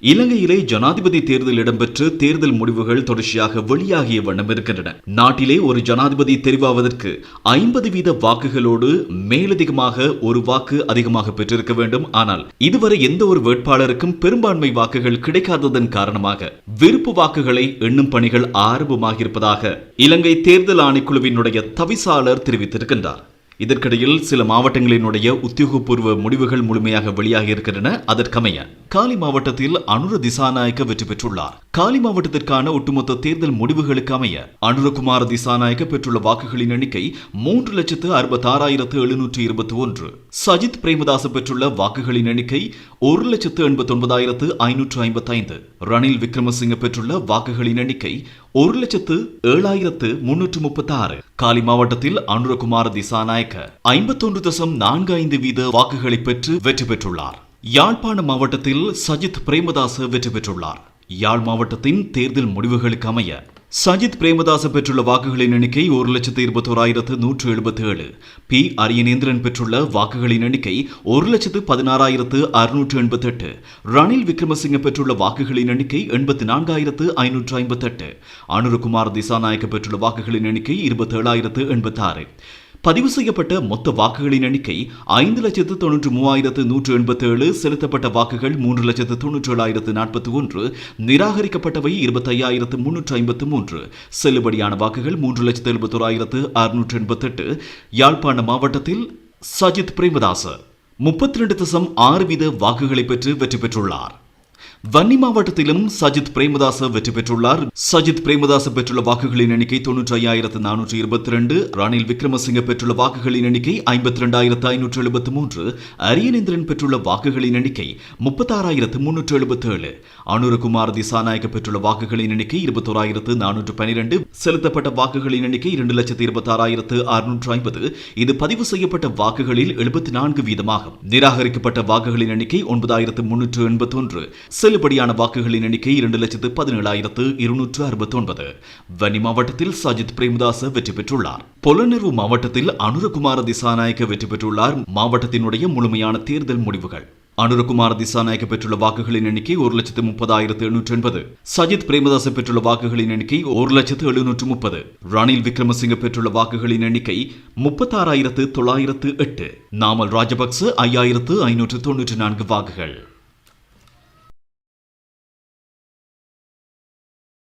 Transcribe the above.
இலங்கையிலே ஜனாதிபதி தேர்தல் இடம்பெற்று தேர்தல் முடிவுகள் தொடர்ச்சியாக வெளியாகிய வண்ணம் இருக்கின்றன. நாட்டிலே ஒரு ஜனாதிபதி தெரிவாவதற்கு ஐம்பது வீத வாக்குகளோடு மேலதிகமாக ஒரு வாக்கு அதிகமாக பெற்றிருக்க வேண்டும். ஆனால் இதுவரை எந்த ஒரு வேட்பாளருக்கும் பெரும்பான்மை வாக்குகள் கிடைக்காததன் காரணமாக விருப்பு வாக்குகளை எண்ணும் பணிகள் ஆரம்பமாகியிருப்பதாக இலங்கை தேர்தல் ஆணைக்குழுவினுடைய தவிசாளர் தெரிவித்திருக்கின்றார். இதற்கிடையில் சில மாவட்டங்களினுடைய உத்தியோகபூர்வ முடிவுகள் முழுமையாக வெளியாக இருக்கின்றன அதற்கமைய காலி மாவட்டத்தில் அனுர திசாநாயக்க வெற்றி பெற்றுள்ளார். காலி மாவட்டத்திற்கான ஒட்டுமொத்த தேர்தல் முடிவுகளுக்கு அமைய அனுரகுமார திசாநாயக்க பெற்றுள்ள வாக்குகளின் எண்ணிக்கை மூன்று லட்சத்து அறுபத்தாறாயிரத்து எழுநூற்று இருபத்தி ஒன்று சஜித் பிரேமதாச பெற்றுள்ள வாக்குகளின் எண்ணிக்கை ஒரு லட்சத்து எண்பத்தி ஒன்பதாயிரத்து ஐநூற்று ஐம்பத்தி ஐந்து ரணில் விக்ரமசிங்க பெற்றுள்ள வாக்குகளின் எண்ணிக்கை ஒரு லட்சத்து ஏழாயிரத்து முன்னூற்று முப்பத்தி ஆறு காலி மாவட்டத்தில் அனுரகுமார திசாநாயக்க ஐம்பத்தொன்று தசம் நான்கு ஐந்து வீத வாக்குகளை பெற்று வெற்றி பெற்றுள்ளார். யாழ்ப்பாண மாவட்டத்தில் சஜித் பிரேமதாச வெற்றி பெற்றுள்ளார். யாழ் மாவட்டத்தின் தேர்தல் முடிவுகளுக்கு அமைய சஜித் பிரேமதாச பெற்றுள்ள வாக்குகளின் எண்ணிக்கை ஒரு லட்சத்து இருபத்தோராயிரத்து நூற்று எழுபத்தி ஏழு பி. அரியநேந்திரன் பெற்றுள்ள வாக்குகளின் எண்ணிக்கை ஒரு லட்சத்து பதினாறாயிரத்து அறுநூற்று எண்பத்தெட்டு. ரணில் விக்ரமசிங்க பெற்றுள்ள வாக்குகளின் எண்ணிக்கை எண்பத்தி நான்காயிரத்து ஐநூற்று ஐம்பத்தெட்டு. அனுருகுமார் திசாநாயக்க பெற்றுள்ள வாக்குகளின் எண்ணிக்கை இருபத்தேழாயிரத்து எண்பத்தாறு. பதிவு செய்யப்பட்ட மொத்த வாக்குகளின் எண்ணிக்கை ஐந்து லட்சத்து தொன்னூற்று மூவாயிரத்து நூற்று எண்பத்தி ஏழு செலுத்தப்பட்ட வாக்குகள் மூன்று லட்சத்து தொன்னூற்று ஏழாயிரத்து நாற்பத்தி ஒன்று நிராகரிக்கப்பட்டவை இருபத்தி ஐயாயிரத்து முன்னூற்று ஐம்பத்து மூன்று. செல்லுபடியான வாக்குகள் மூன்று லட்சத்து எழுபத்தோராயிரத்து அறுநூற்று எண்பத்தெட்டு. யாழ்ப்பாண மாவட்டத்தில் சஜித் பிரேமதாச முப்பத்தி ரெண்டு தசம் ஆறு வீத வாக்குகளை பெற்று வெற்றி பெற்றுள்ளார். வன்னி மாவட்டத்திலும் சஜித் பிரேமதாச வெற்றி பெற்றுள்ளார். சஜித் பிரேமதாச பெற்றுள்ள வாக்குகளின் எண்ணிக்கை தொன்னூற்றி ஐயாயிரத்து நானூற்றி இருபத்தி ரெண்டு ரணில் விக்ரமசிங்க பெற்றுள்ள வாக்குகளின் எண்ணிக்கை ஐம்பத்தி ரெண்டாயிரத்து ஐநூற்று எழுபத்தி மூன்று அரியநேந்திரன் பெற்றுள்ள வாக்குகளின் எண்ணிக்கை முப்பத்தாறாயிரத்து முன்னூற்று எழுபத்தி ஏழு அனுரகுமார் திசாநாயக பெற்றுள்ள வாக்குகளின் எண்ணிக்கை இருபத்தோராயிரத்து நானூற்று பனிரெண்டு செலுத்தப்பட்ட வாக்குகளின் எண்ணிக்கை இரண்டு லட்சத்து இருபத்தாறாயிரத்து அறுநூற்று ஐம்பது. இது பதிவு செய்யப்பட்ட வாக்குகளில் எழுபத்தி நான்கு வீதமாகும். நிராகரிக்கப்பட்ட வாக்குகளின் எண்ணிக்கை ஒன்பதாயிரத்து முன்னூற்று எண்பத்தொன்று. செல்லுபடியான வாக்குகளின் எண்ணிக்கை இரண்டு லட்சத்து பதினேழாயிரத்து இருநூற்று அறுபத்தி ஒன்பது வன்னி மாவட்டத்தில் சஜித் பிரேமதாச வெற்றி பெற்றுள்ளார். பொலனர்வு மாவட்டத்தில் அனுரகுமார திசாநாயக்க வெற்றி பெற்றுள்ளார். மாவட்டத்தினுடைய முழுமையான தேர்தல் முடிவுகள். அனுரகுமார திசாநாயக்க பெற்றுள்ள வாக்குகளின் எண்ணிக்கை ஒரு லட்சத்து முப்பதாயிரத்து எண்ணூற்று எண்பது. சஜித் பிரேமதாச பெற்றுள்ள வாக்குகளின் எண்ணிக்கை ஒரு லட்சத்து எழுநூற்று முப்பது. ரணில் விக்ரமசிங்க பெற்றுள்ள வாக்குகளின் எண்ணிக்கை முப்பத்தாறாயிரத்து தொள்ளாயிரத்து எட்டு. நாமல் ராஜபக்ச ஐயாயிரத்து ஐநூற்று தொன்னூற்று நான்கு வாக்குகள்.